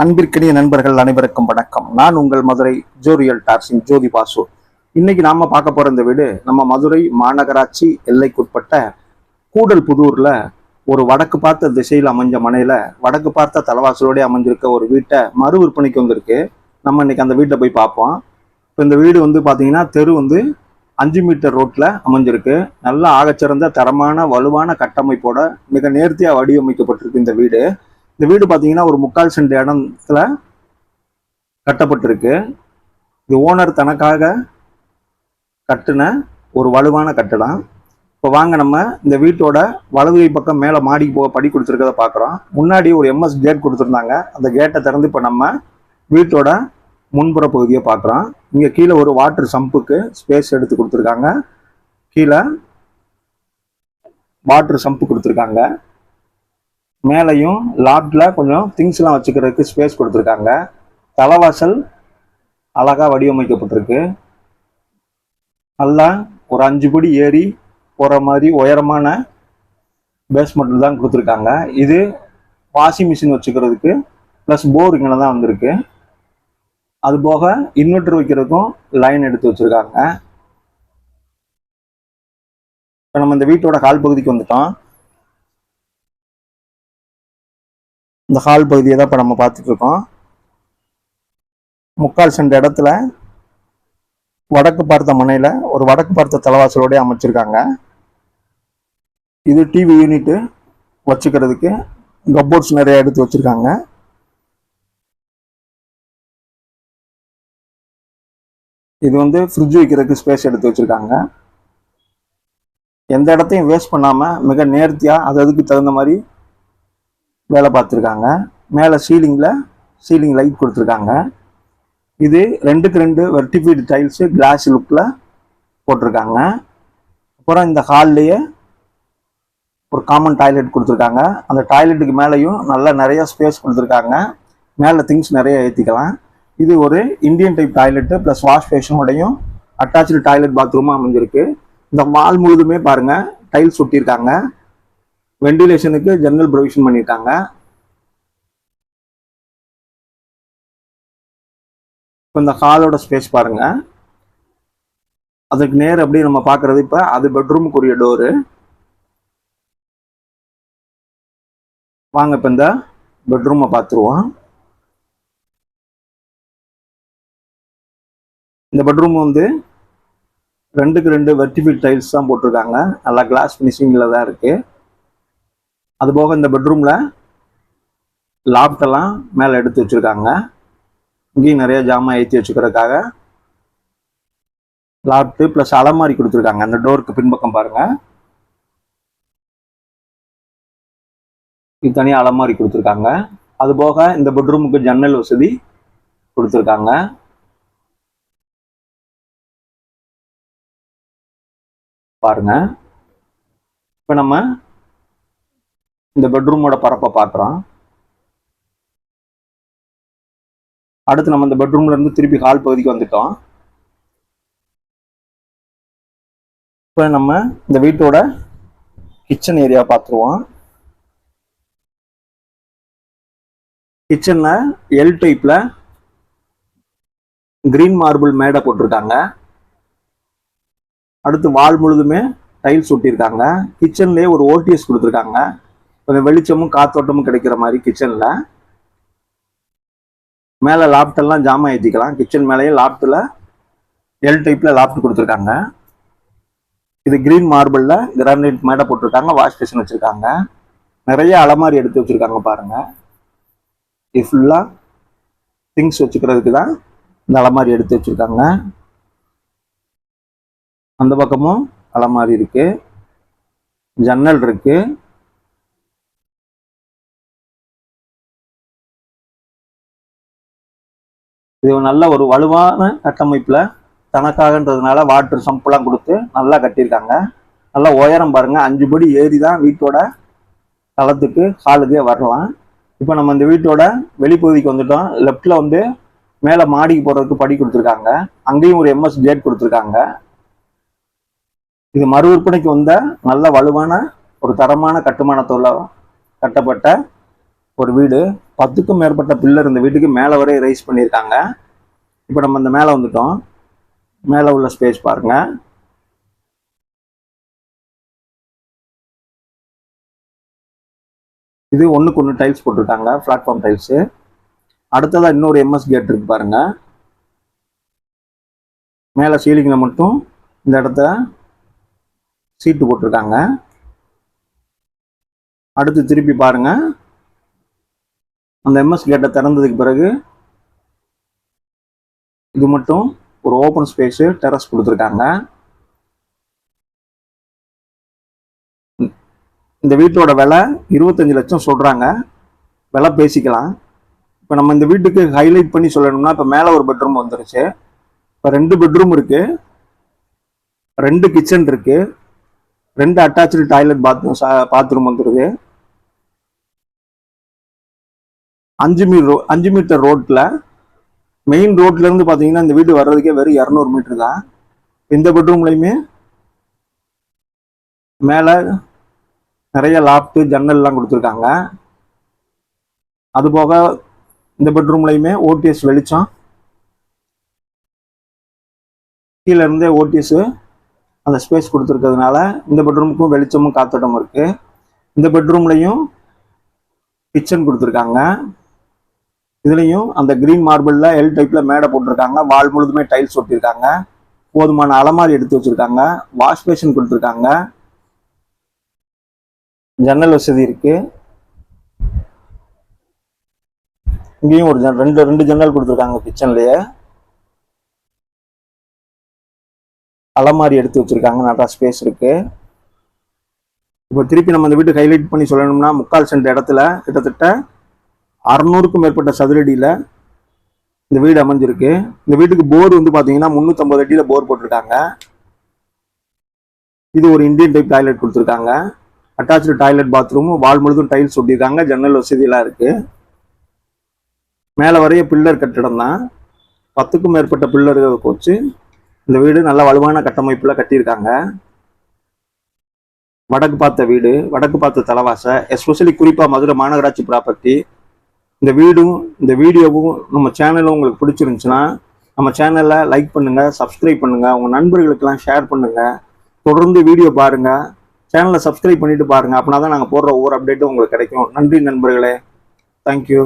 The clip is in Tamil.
அன்பிற்கினிய நண்பர்கள் அனைவருக்கும் வணக்கம். நான் உங்கள் மதுரை ஜோரியல் டார்சிங் ஜோதி பாசு. இன்னைக்கு நாம பார்க்க போற இந்த வீடு நம்ம மதுரை மாநகராட்சி எல்லைக்குட்பட்ட கூடல் புதூர்ல ஒரு வடக்கு பார்த்த திசையில் அமைஞ்ச மனையில வடக்கு பார்த்த தலைவாசலோடய அமைஞ்சிருக்க ஒரு வீட்டை மறு விற்பனைக்கு வந்திருக்கு. நம்ம இன்னைக்கு அந்த வீட்டை போய் பார்ப்போம். இப்போ இந்த வீடு வந்து பார்த்தீங்கன்னா தெரு வந்து அஞ்சு மீட்டர் ரோட்டில் அமைஞ்சிருக்கு. நல்ல ஆகச்சிறந்த தரமான வலுவான கட்டமைப்போட மிக நேர்த்தியாக வடிவமைக்கப்பட்டிருக்கு இந்த வீடு. இந்த வீடு பார்த்தீங்கன்னா ஒரு முக்கால் சென்ட் இடத்துல கட்டப்பட்டிருக்கு. இது ஓனர் தனக்காக கட்டின ஒரு வலுவான கட்டடம். இப்போ வாங்க நம்ம இந்த வீட்டோட வலது கை பக்கம் மேலே மாடிக்கு போக படி கொடுத்துருக்கத பார்க்குறோம் முன்னாடி ஒரு எம்எஸ் கேட் கொடுத்துருந்தாங்க. அந்த கேட்டை திறந்து இப்போ நம்ம வீட்டோட முன்புற பகுதியை பார்க்குறோம் இங்கே கீழே ஒரு வாட்டர் சம்புக்கு ஸ்பேஸ் எடுத்து கொடுத்துருக்காங்க. கீழே வாட்டர் சம்பு கொடுத்துருக்காங்க. மேலையும் லாப்டில் கொஞ்சம் திங்ஸ்லாம் வச்சுக்கிறதுக்கு ஸ்பேஸ் கொடுத்துருக்காங்க. தலைவாசல் அழகா வடிவமைக்கப்பட்டிருக்கு. நல்லா ஒரு அஞ்சு படி ஏறி போகிற மாதிரி உயரமான பேஸ்மெண்ட் தான் கொடுத்துருக்காங்க. இது வாஷிங் மிஷின் வச்சுக்கிறதுக்கு ப்ளஸ் போர் இங்கே தான் வந்திருக்கு. அது போக இன்வெர்டர் வைக்கிறதுக்கும் லைன் எடுத்து வச்சுருக்காங்க. இப்போ நம்ம இந்த வீட்டோட கால் பகுதிக்கு வந்துட்டோம். இந்த ஹால் பகுதியை தான் இப்போ நம்ம பார்த்துட்ருக்கோம் முக்கால் சென்ற இடத்துல வடக்கு பார்த்த மனையில் ஒரு வடக்கு பார்த்த தலைவாசலோடய அமைச்சிருக்காங்க. இது டிவி யூனிட்டு வச்சுக்கிறதுக்கு கப்போர்ட்ஸ் நிறைய எடுத்து வச்சிருக்காங்க. இது வந்து ஃப்ரிட்ஜ் வைக்கிறதுக்கு ஸ்பேஸ் எடுத்து வச்சுருக்காங்க. எந்த இடத்தையும் வேஸ்ட் பண்ணாமல் மிக நேர்த்தியாக அது அதுக்கு தகுந்த மாதிரி வேலை பார்த்துருக்காங்க மேலே சீலிங்கில் சீலிங் லைட் கொடுத்துருக்காங்க. இது ரெண்டுக்கு ரெண்டு வெர்டிஃபைடு டைல்ஸு கிளாஸ் லுக்கில் போட்டிருக்காங்க. அப்புறம் இந்த ஹால்லையே ஒரு காமன் டாய்லெட் கொடுத்துருக்காங்க. அந்த டாய்லெட்டுக்கு மேலேயும் நல்லா நிறைய ஸ்பேஸ் கொடுத்துருக்காங்க. மேலே திங்ஸ் நிறைய ஏற்றிக்கலாம் இது ஒரு Indian type toilet plus wash பேஷனோடையும் attach toilet பாத்ரூமும் அமைஞ்சிருக்கு. இந்த மால் முழுதுமே பாருங்க டைல்ஸ் ஒட்டியிருக்காங்க. வெண்டிலேஷனுக்கு ஜன்னல் ப்ரொவிஷன் பண்ணிட்டாங்க இப்போ இந்த ஹாலோட ஸ்பேஸ் பாருங்க. அதுக்கு நேர் அப்படி நம்ம பார்க்கறது இப்போ அது பெட்ரூமுக்குரிய டோரு வாங்க இப்போ இந்த பெட்ரூமை பார்த்துருவோம் இந்த பெட்ரூம் வந்து ரெண்டுக்கு ரெண்டு வெர்டிஃபிட் டைல்ஸ் தான் போட்டிருக்காங்க. நல்லா கிளாஸ் ஃபினிஷிங்கில் தான் இருக்குது அது போக இந்த பெட்ரூமில் லாப்டெல்லாம் மேலே எடுத்து வச்சுருக்காங்க. இங்கேயும் நிறைய ஜாமான் ஏற்றி வச்சுக்கிறதுக்காக லாப்ட்டு ப்ளஸ் அலமாரி கொடுத்துருக்காங்க. அந்த டோருக்கு பின்பக்கம் பாருங்க. இது தனியாக அலமாரி கொடுத்துருக்காங்க. அது போக இந்த பெட்ரூமுக்கு ஜன்னல் வசதி கொடுத்துருக்காங்க. பாருங்க. இப்போ நம்ம இந்த பெட்ரூமோட பரப்பை பார்க்குறோம் அடுத்து நம்ம இந்த பெட்ரூம்ல இருந்து திருப்பி ஹால் பகுதிக்கு வந்துட்டோம். இப்போ நம்ம இந்த வீட்டோட கிச்சன் ஏரியா பார்த்துருவோம். கிச்சன்ல எல் டைப்ல கிரீன் மார்பிள் மேடை போட்டிருக்காங்க. அடுத்து வால் முழுதுமே டைல்ஸ் ஒட்டியிருக்காங்க. கிச்சன்லேயே ஒரு ஓடிஎஸ் கொடுத்துருக்காங்க. கொஞ்சம் வெளிச்சமும் காத்தோட்டமும் கிடைக்கிற மாதிரி கிச்சன்ல மேலே லாப்டெல்லாம் ஜாமான் ஏற்றிக்கலாம் கிச்சன் மேலேயே லாப்டில் எல் டைப்பில் லாப்ட் கொடுத்துருக்காங்க. இது கிரீன் மார்பிளில் கிரானைட் மேடை போட்டிருக்காங்க வாஷ் பேஷன் வச்சுருக்காங்க. நிறைய அலமாரி எடுத்து வச்சுருக்காங்க பாருங்க. இது ஃபுல்லாக திங்ஸ் வச்சுக்கிறதுக்கு தான் இந்த அலமாரி எடுத்து வச்சுருக்காங்க. அந்த பக்கமும் அலமாரி இருக்கு. ஜன்னல் இருக்கு. இது நல்ல ஒரு வலுவான கட்டமைப்பில் தனக்காகன்றதுனால வாட்டர் சம்பெல்லாம் கொடுத்து நல்லா கட்டியிருக்காங்க. நல்லா உயரம் பாருங்கள் அஞ்சு படி ஏறி தான் வீட்டோட தளத்துக்கு ஹாலுக்கே வரலாம். இப்போ நம்ம இந்த வீட்டோட வெளிப்பகுதிக்கு வந்துட்டோம். லெஃப்டில் வந்து மேலே மாடிக்கு போகிறதுக்கு படி கொடுத்துருக்காங்க. அங்கேயும் ஒரு எம்எஸ் கேட் கொடுத்துருக்காங்க. இது மறு விற்பனைக்கு வந்த நல்ல வலுவான ஒரு தரமான கட்டுமானத்தோட கட்டப்பட்ட ஒரு வீடு. பத்துக்கும் மேற்பட்ட பில்லர் இந்த வீட்டுக்கு மேலே வரை ரைஸ் பண்ணியிருக்காங்க. இப்போ நம்ம இந்த மேலே வந்துட்டோம். மேலே உள்ள ஸ்பேஸ் பாருங்க. இது ஒன்றுக்கு ஒன்று டைல்ஸ் போட்டிருக்காங்க பிளாட்ஃபார்ம் டைல்ஸு அடுத்ததாக இன்னொரு எம்எஸ் கேட் இருக்கு பாருங்க. மேலே சீலிங்கில் மட்டும் இந்த இடத்த சீட்டு போட்டிருக்காங்க. அடுத்து திருப்பி பாருங்கள் அந்த எம்எஸ் கேட்டை திறந்ததுக்கு பிறகு இது மட்டும் ஒரு ஓப்பன் ஸ்பேஸு டெரஸ் கொடுத்துருக்காங்க. இந்த வீட்டோட விலை இருபத்தஞ்சு லட்சம் சொல்கிறாங்க விலை பேசிக்கலாம். இப்போ நம்ம இந்த வீட்டுக்கு ஹைலைட் பண்ணி சொல்லணும்னா இப்போ மேலே ஒரு பெட்ரூம் வந்துருச்சு. இப்போ ரெண்டு பெட்ரூம் இருக்கு. ரெண்டு கிச்சன் இருக்கு. ரெண்டு அட்டாச்சு டாய்லெட் பாத்ரூம் பாத்ரூம் வந்துருது அஞ்சு மீ ரோ அஞ்சு மீட்டர் ரோட்டில் மெயின் ரோட்லேருந்து பார்த்தீங்கன்னா இந்த வீடு வர்றதுக்கே வெறும் இரநூறு மீட்டர் தான். இந்த பெட்ரூம்லையுமே மேலே நிறைய லாப்ட்டு ஜன்னல்லாம் கொடுத்துருக்காங்க. அதுபோக இந்த பெட்ரூம்லையுமே ஓடிஎஸ் வெளிச்சம். கீழே இருந்தே ஓடிஎஸ் அந்த ஸ்பேஸ் கொடுத்துருக்கிறதுனால இந்த பெட்ரூமுக்கும் வெளிச்சமும் காத்தோட்டமும் இருக்குது இந்த பெட்ரூம்லையும் கிச்சன் கொடுத்துருக்காங்க. இதுலேயும் அந்த கிரீன் மார்பிளில் எல் டைப்பில் மேடை போட்டிருக்காங்க. வால் முழுதுமே டைல்ஸ் ஒட்டியிருக்காங்க. போதுமான அலமாரி எடுத்து வச்சிருக்காங்க. வாஷ் பேஷன் கொடுத்துருக்காங்க. ஜன்னல் வசதி இருக்கு. இங்கேயும் ஒரு ரெண்டு ரெண்டு ஜன்னல் கொடுத்துருக்காங்க கிச்சன்லயே அலமாரி எடுத்து வச்சிருக்காங்க. நல்லா ஸ்பேஸ் இருக்கு. இப்போ திருப்பி நம்ம இந்த வீட்டுக்கு ஹைலைட் பண்ணி சொல்லணும்னா முக்கால் சென்ட் இடத்துல கிட்டத்தட்ட அறநூறுக்கும் மேற்பட்ட சதுரடியில் இந்த வீடு அமைஞ்சிருக்கு. இந்த வீட்டுக்கு போர் வந்து பார்த்தீங்கன்னா முந்நூற்றம்பது அடியில் போர் போட்டிருக்காங்க. இது ஒரு இந்தியன் டைப் டாய்லெட் கொடுத்துருக்காங்க. அட்டாச்சு டாய்லெட் பாத்ரூம் வால் முழுதும் டைல்ஸ் ஒட்டியிருக்காங்க. ஜன்னல் வசதியெல்லாம் இருக்குது மேலே வரைய பில்லர் கட்டிடம் தான். பத்துக்கும் மேற்பட்ட பில்லர்கள் வச்சு இந்த வீடு நல்ல வலுவான கட்டமைப்பில் கட்டியிருக்காங்க. வடக்கு பார்த்த வீடு வடக்கு பார்த்த தலைவாசை எஸ்பெஷலி குறிப்பாக மதுரை மாநகராட்சி ப்ராப்பர்ட்டி இந்த வீடும் இந்த வீடியோவும் நம்ம சேனலும் உங்களுக்கு பிடிச்சிருந்துச்சுன்னா நம்ம சேனலை லைக் பண்ணுங்கள் சப்ஸ்கிரைப் பண்ணுங்கள் உங்கள் நண்பர்களுக்கெல்லாம் ஷேர் பண்ணுங்கள் தொடர்ந்து வீடியோ பாருங்கள் சேனலை சப்ஸ்கிரைப் பண்ணிவிட்டு பாருங்கள் அப்படின்னா தான் நாங்கள் போடுற ஒவ்வொரு அப்டேட்டும் உங்களுக்கு கிடைக்கும். நன்றி நண்பர்களே. தேங்க்யூ